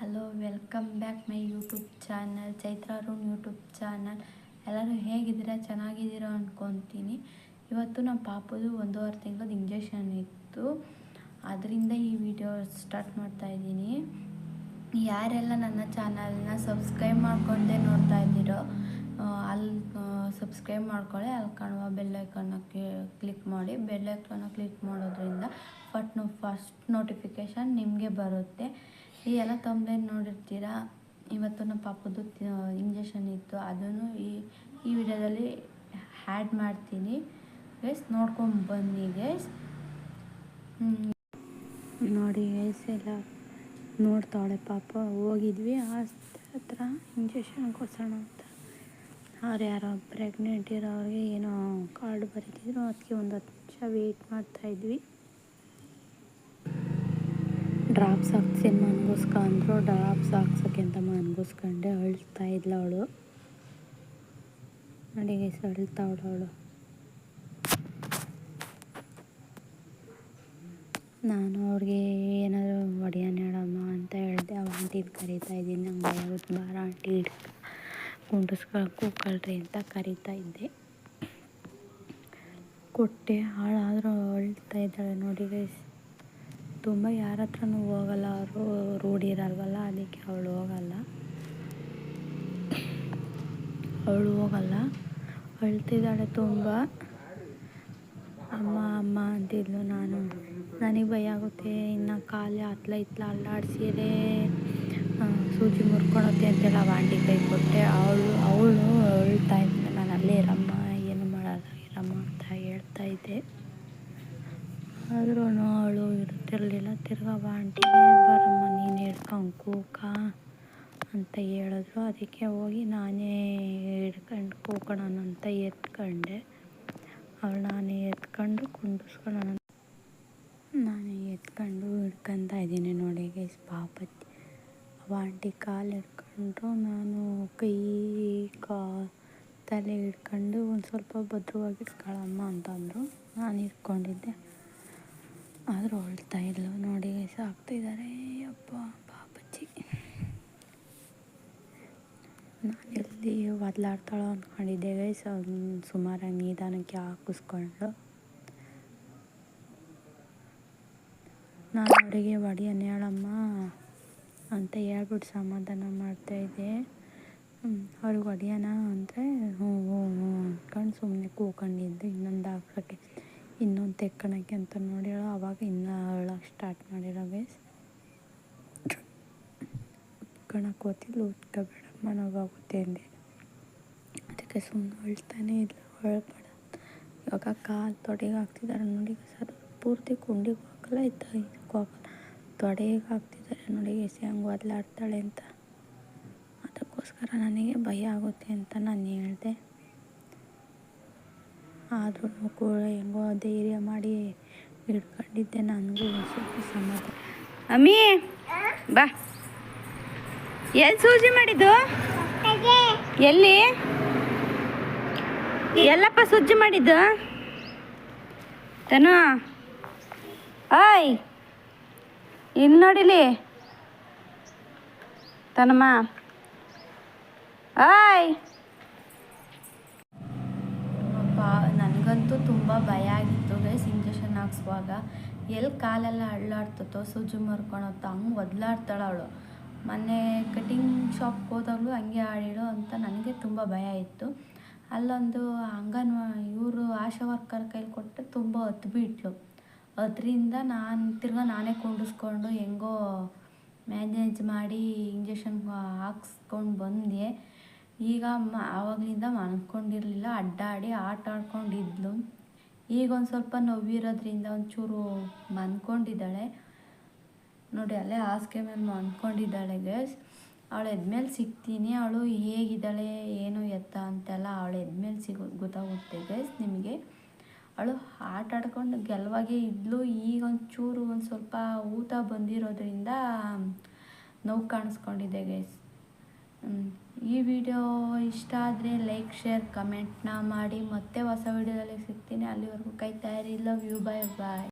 Hello, welcome back my YouTube channel, Chaitra room YouTube channel. ಎಲ್ಲರೂ ಹೇಗಿದ್ದೀರಾ? ಚೆನ್ನಾಗಿದ್ದೀರಾ ಅಂದ್ಕೊತೀನಿ ಇವತ್ತು ನಮ್ಮ ಪಾಪದು ಒಂದೂವರೆ ತಿಂಗಳದ್ದು ಇಂಜೆಕ್ಷನ್ ಇತ್ತು. ಅದರಿಂದ ಈ ವಿಡಿಯೋ ಸ್ಟಾರ್ಟ್ ಮಾಡ್ತಾ ಇದ್ದೀನಿ. ಯಾರೆಲ್ಲ ನನ್ನ ಚಾನಲ್ನ ಸಬ್ಸ್ಕ್ರೈಬ್ ಮಾಡ್ಕೊಂಡೆ ನೋಡ್ತಾ ಇದ್ದೀರೋ ಅಲ್ಲಿ ಸಬ್ಸ್ಕ್ರೈಬ್ ಮಾಡ್ಕೊಳ್ಳಿ. ಅಲ್ಲಿ ಕಾಣುವ ಬೆಲ್ಲೈಕನ್ನ ಕ್ಲಿಕ್ ಮಾಡಿ. ಬೆಲ್ಲೈಕನ್ನ ಕ್ಲಿಕ್ ಮಾಡೋದ್ರಿಂದ ಫಟ್, ಫಸ್ಟ್ ನೋಟಿಫಿಕೇಷನ್ ನಿಮಗೆ ಬರುತ್ತೆ. ಈ ಎಲ್ಲ ತಂಬ್ಲೇನ್ ನೋಡಿರ್ತೀರಾ? ಇವತ್ತು ನಮ್ಮ ಪಾಪದ್ದು ಇಂಜೆಕ್ಷನ್ ಇತ್ತು. ಅದನ್ನು ಈ ಈ ವಿಡಿಯೋದಲ್ಲಿ ಹ್ಯಾಡ್ ಮಾಡ್ತೀನಿ. ಗೈಸ್ ನೋಡ್ಕೊಂಡು ಬನ್ನಿ ಗೈಸ್ ನೋಡಿ ಗೈಸ್ ಎಲ್ಲ ನೋಡ್ತಾಳೆ ಪಾಪ. ಹೋಗಿದ್ವಿ ಆಸ್ತಿ ಹತ್ರ. ಇಂಜೆಕ್ಷನ್ ಕೊಡ್ಸೋಣ ಅಂತ. ಅವ್ರು ಯಾರೋ ಪ್ರೆಗ್ನೆಂಟ್ ಇರೋರಿಗೆ ಏನೋ ಕಾರ್ಡ್ ಬರೀತಿದ್ರು. ಅದಕ್ಕೆ ಒಂದು ಹತ್ತು ನಿಮಿಷ ವೆಯ್ಟ್ ಮಾಡ್ತಾಯಿದ್ವಿ ಡ್ರಾಪ್ಸ್ ಹಾಕ್ಸಿ ಅಂದರು ಡ್ರಾಪ್ಸ್ ಹಾಕ್ಸೋಕ್ಕಿಂತ ಅಂತ ಮನ್ಗೋಸ್ಕೊಂಡೆ ಅಳ್ತಾ ಇದ್ಲ ಅವಳು. ಅಡಿಗೆ ಅಳ್ತಾವಳು ಅವಳು ನಾನು ಅವ್ರಿಗೆ ಏನಾದರೂ ಒಡೆಯನ್ ಹೇಳಮ್ಮ ಅಂತ ಹೇಳಿದೆ. ಅವ ಆಂಟಿನ ಕರಿತಾ ಇದ್ದೀನಿ. ನಂಗೆ ಭಯ ಬಾರ ಆಂಟಿ ಹಿಡ್ಕ ಕುಂಡಿಸ್ಕ ಅಂತ ಕರಿತಾ ಇದ್ದೆ. ಕೊಟ್ಟೆ ಹಾಳಾದರೂ ಅಳ್ತಾ ಇದ್ದಾಳೆ ನೋಡಿ ಗೈಸ್ ತುಂಬ ಯಾರ ಹತ್ರನೂ ಹೋಗಲ್ಲ, ಅವರು ರೂಢಿ ಇರಲ್ವಲ್ಲ ಅದಕ್ಕೆ ಅವಳು ಹೋಗಲ್ಲ. ಅವಳು ಹೋಗಲ್ಲ. ಅಳ್ತಿದ್ದಾಳೆ ತುಂಬ. ಅಮ್ಮ ಅಮ್ಮ ಅಂತಿದ್ಲು ನಾನು. ನನಗೆ ಭಯ ಆಗುತ್ತೆ. ಇನ್ನು ಕಾಲೇ ಹತ್ಲ ಇತ್ಲ ಅಲ್ಲಾಡ್ಸಿದ್ರೆ ಸೂಜಿ ಮುರ್ಕೊಳತ್ತೆ ಅಂತೆಲ್ಲ ವಾಂಡಿ ಕೈ ಕೊಟ್ಟೆ. ಅವಳು ಅವಳು ಅಳ್ತಾ ಇದ್ದೆ ನಾನು ಅಲ್ಲೇ ಇರಮ್ಮ, ಏನು ಮಾಡಲ್ಲ, ಇರಮ್ಮ ಅಂತ ಹೇಳ್ತಾ ಇದ್ದೆ. ಆದ್ರೂ ಅವಳು ತಿರ್ಗಾ ಬಾ ಬರಮ್ಮ, ನೀನು ಹಿಡ್ಕೊಂಡು ಕೂಕ ಅಂತ ಹೇಳಿದ್ರು. ಅದಕ್ಕೆ ಹೋಗಿ ನಾನೇ ಹಿಡ್ಕೊಂಡು ಕೂಕೋಣ ಅಂತ ಎತ್ಕೊಂಡೆ. ಅವಳು ನಾನೇ ಎತ್ಕೊಂಡು ಕುಂಡಿಸ್ಕೊಳ್ಳೋಣ ನಾನೇ ಎತ್ಕೊಂಡು ಹಿಡ್ಕೊತಾ ಇದ್ದೀನಿ ನೋಡಿ ಗೈಸ್ ಪಾಪತ್ತಿ ಅವ ಆಂಟಿ ಕಾಲು ಹಿಡ್ಕೊಂಡ್ರು, ನಾನು ಕೈ, ಕಾ, ತಲೆ ಹಿಡ್ಕೊಂಡು ಒಂದು ಸ್ವಲ್ಪ ಭದ್ರವಾಗಿ ಇಟ್ಕೊಳ್ಳಮ್ಮ ಅಂತಂದರು. ನಾನು ಇಟ್ಕೊಂಡಿದ್ದೆ ಆದರೂ ಅಳ್ತಾ ಇಲ್ಲ ನೋಡಿ ಸಾಕ್ತಿದ್ದಾರೆ ಅಪ್ಪ ಪಾಪಚ್ಚಿ ನಾನು ಎಲ್ಲಿ ಒದ್ಲಾಡ್ತಾಳೋ ಅಂದ್ಕೊಂಡಿದ್ದೆ ಗೈಸ್ ಸುಮಾರಾಗಿ ನಿಧಾನಕ್ಕೆ ಹಾಕಿಸ್ಕೊಂಡು ನಾನು ಅವರಿಗೆ ಬಡಿ ಹೇಳಮ್ಮ ಅಂತ ಹೇಳ್ಬಿಟ್ಟು ಸಮಾಧಾನ ಮಾಡ್ತಾಯಿದ್ದೆ ಅವ್ರಿಗೆ ಒಡಿಯೋಣ ಅಂದರೆ ಹ್ಞೂ ಹ್ಞೂ ಹ್ಞೂ ಅಂದ್ಕೊಂಡು ಸುಮ್ಮನೆ ಕೂಕೊಂಡಿದ್ದು ಇನ್ನೊಂದು ಹಾಕ್ಸೋಕ್ಕೆ ಇನ್ನೊಂದು ತೆಕ್ಕಣಕ್ಕೆ ಅಂತ ನೋಡಿರೋ ಅವಾಗ ಇನ್ನೂ ಅಳಕ್ಕೆ ಸ್ಟಾರ್ಟ್ ಮಾಡಿರೋ ಗೈಸ್ ಉತ್ಕೊಳಕ್ಕೆ ಓದಿಲ್ಲ ಉತ್ಕೋಬೇಡಮ್ಮ ನೋವಾಗುತ್ತೆ ಅಂದೆ. ಅದಕ್ಕೆ ಸುಮ್ಮನೆ ಅಳ್ತಾನೆ ಇಲ್ಲ ಅಳ್ಬೇಡ ಇವಾಗ ಕಾಲು ತೊಡೆಗೆ ಹಾಕ್ತಿದ್ದಾರೆ ನೋಡಿ ಸರ್ ಪೂರ್ತಿ ಕುಂಡಿಗೆ ಹೋಗಲ್ಲ ಇದ್ದ ಇದಕ್ಕೆ ಹೋಗಲ್ಲ ತೊಡೆಗೆ ಹಾಕ್ತಿದ್ದಾರೆ ನೋಡಿ ಎಸಿ ಹಂಗೆ ಒದ್ಲಾಡ್ತಾಳೆ ಅಂತ. ಅದಕ್ಕೋಸ್ಕರ ನನಗೆ ಭಯ ಆಗುತ್ತೆ ಅಂತ ನಾನು ಹೇಳಿದೆ. ಆದ್ರೂ ಕೂಡ ಹೆಂಗೋ ಧೈರ್ಯ ಮಾಡಿ ಹಿಡ್ಕೊಂಡಿದ್ದೆ ನನಗೂ ಸ್ವಲ್ಪ ಸಮಾಧಾನ. ಅಮ್ಮಿ ಬಾ. ಎಲ್ಲಿ ಸೂಜಿ ಮಾಡಿದ್ದು? ಎಲ್ಲಿ? ಎಲ್ಲಪ್ಪ ಸುಜ್ಜಿ ಮಾಡಿದ್ದು? ತನ? ಆಯ್ ಇಲ್ಲಿ ನೋಡಿಲಿ. ತನಮ್ಮ. ಆಯ್ ನನಗಂತೂ ತುಂಬ ಭಯ ಆಗಿತ್ತು ಗೈಸ್ ಇಂಜೆಕ್ಷನ್ ಹಾಕ್ಸುವಾಗ. ಎಲ್ಲಿ ಕಾಲೆಲ್ಲ ಅಳ್ಳಾಡ್ತತೋ ಸುಜ್ಜು ಮರ್ಕೊಳತ್ತೋ, ಹಂಗೆ ಒದ್ಲಾಡ್ತಾಳೆ ಅವಳು. ಮೊನ್ನೆ ಕಟಿಂಗ್ ಶಾಪ್ಗೆ ಹೋದಾಗಲೂ ಹಂಗೆ ಆಡಿಳು ಅಂತ ನನಗೆ ತುಂಬ ಭಯ ಇತ್ತು. ಅಲ್ಲೊಂದು ಅಂಗನವಾ ಇವರು ಆಶಾ ವರ್ಕರ್ ಕೈಲಿ ಕೊಟ್ಟು ತುಂಬ ಹತ್ಬಿಟ್ಲು. ಅದರಿಂದ ನಾನು ತಿರ್ಗಾ ನಾನೇ ಕುಂಡಿಸ್ಕೊಂಡು ಹೆಂಗೋ ಮ್ಯಾನೇಜ್ ಮಾಡಿ ಇಂಜೆಕ್ಷನ್ ಹಾಕ್ಸ್ಕೊಂಡು ಬಂದೆ. ಈಗ ಮ ಆವಾಗಲಿಂದ ಮನ್ಕೊಂಡಿರಲಿಲ್ಲ, ಅಡ್ಡಾಡಿ ಆಟ ಆಡ್ಕೊಂಡಿದ್ಲು. ಈಗ ಒಂದು ಸ್ವಲ್ಪ ನೋವಿರೋದ್ರಿಂದ ಒಂಚೂರು ಮನ್ಕೊಂಡಿದ್ದಾಳೆ. ನೋಡಿ, ಅಲ್ಲೇ ಹಾಸಿಗೆ ಮೇಲೆ ಮನ್ಕೊಂಡಿದ್ದಾಳೆ ಗೈಸ್ ಅವಳು ಎದ್ಮೇಲೆ ಸಿಗ್ತೀನಿ, ಅವಳು ಹೇಗಿದ್ದಾಳೆ, ಏನು ಎತ್ತ ಅಂತೆಲ್ಲ ಅವಳು ಎದ್ಮೇಲೆ ಸಿಗೋ, ಗೊತ್ತಾಗುತ್ತೆ ಗೇಸ್ ನಿಮಗೆ. ಅವಳು ಆಟ ಆಡ್ಕೊಂಡು ಗೆಲುವಾಗೆ ಇದ್ಲು. ಈಗ ಒಂಚೂರು ಒಂದು ಸ್ವಲ್ಪ ಊತ ಬಂದಿರೋದ್ರಿಂದ ನೋವು ಕಾಣಿಸ್ಕೊಂಡಿದೆ ಗೈಸ್ ಈ ವಿಡಿಯೋ ಇಷ್ಟ ಆದರೆ ಲೈಕ್, ಶೇರ್, ಕಮೆಂಟ್ನ ಮಾಡಿ. ಮತ್ತೆ ಹೊಸ ವಿಡಿಯೋದಲ್ಲಿ ಸಿಗ್ತೀನಿ. ಅಲ್ಲಿವರೆಗೂ ಕೈ ತಯಾರಿ. Love you bye bye